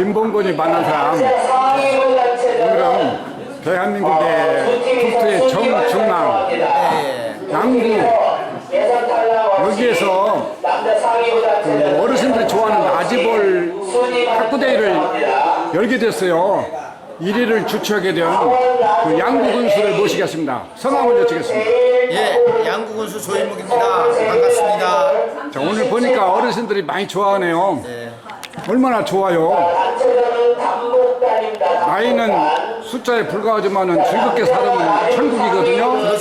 김봉곤이 만난 사람 오늘은 대한민국의 국토의 정중앙 양구 여기에서 그 어르신들이 좋아하는 나지볼 탁구대회를 열게 됐어요 1위를 주최하게 된 그 양구 군수를 모시겠습니다 성함을 여쭙겠습니다 예, 양구군수 조인묵입니다. 반갑습니다. 자, 오늘 보니까 어르신들이 많이 좋아하네요 네. 얼마나 좋아요 나이는 숫자에 불과하지만 즐겁게 살아면 천국이거든요.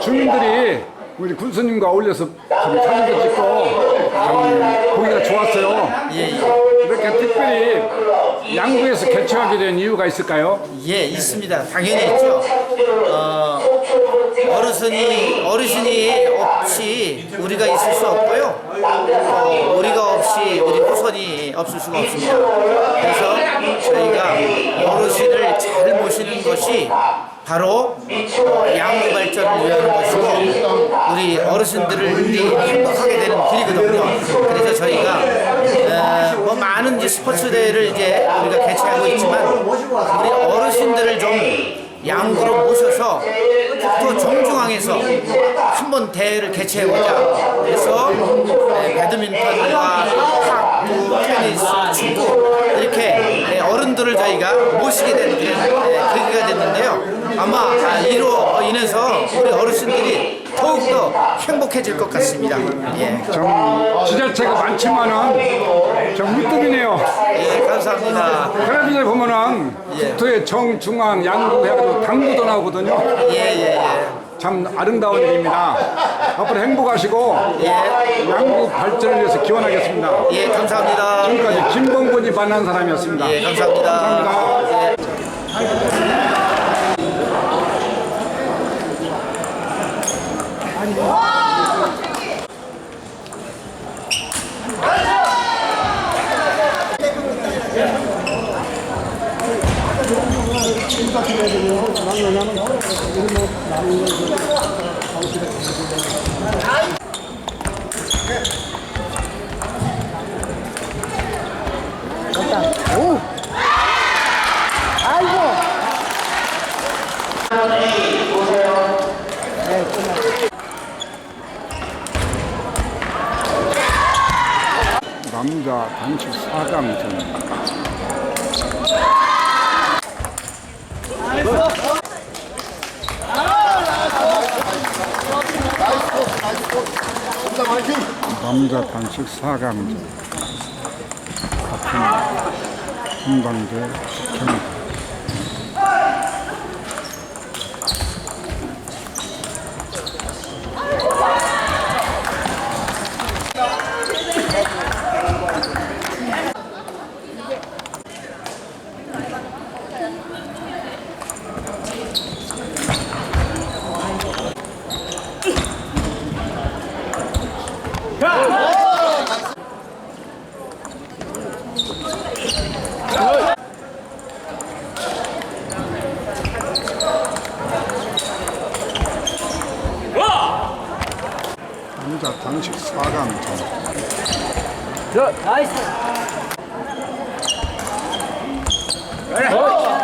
주민들이 우리 군수님과 어울려서 참 사진도 찍고 참 보기가 좋았어요. 예, 예. 이렇게 특별히 양구에서 개최하게 된 이유가 있을까요? 예, 있습니다. 당연히 있죠. 어, 어르신이, 어르신이 없이 우리가 있을 수 없고요. 어, 우리가 없이 우리 후손이 없을 수가 없습니다. 그래서 저희가 어르신을 잘 모시는 것이 바로 어, 양구 발전을 위한 것이고 우리 어르신들을 행복하게 되는 길이거든요. 그래서 저희가 어, 뭐 많은 이제 스포츠 대회를 이제 우리가 개최하고 있지만 우리 어르신들을 좀 양구로 모셔서 국토 정중앙에서 한번 대회를 개최해보자. 그래서 네, 배드민턴과 탁 구, 테니스, 축구 이렇게 네, 어른들을 저희가 모시게 된 그런, 네, 계기가 됐는데요. 아마 아, 이로 인해서 우리 어르신들이 더욱더 행복해질 것 같습니다. 예, 좀 지자체가 많지만은 좀 으뜸이네요. 예 감사합니다. 텔레비전에 보면은 국토의 정 중앙 양구 해가지고 당구도 나오거든요. 예, 예, 예. 참 아름다운 일입니다. 앞으로 행복하시고 양구 발전을 위해서 기원하겠습니다. 예, 감사합니다. 지금까지 김봉곤이 만난 사람이었습니다. 예, 감사합니다. 감사합니다. 남자 단식 4강전 남자 단식 4강전 같은 한강대 경기 34강 전. 나이스. 어!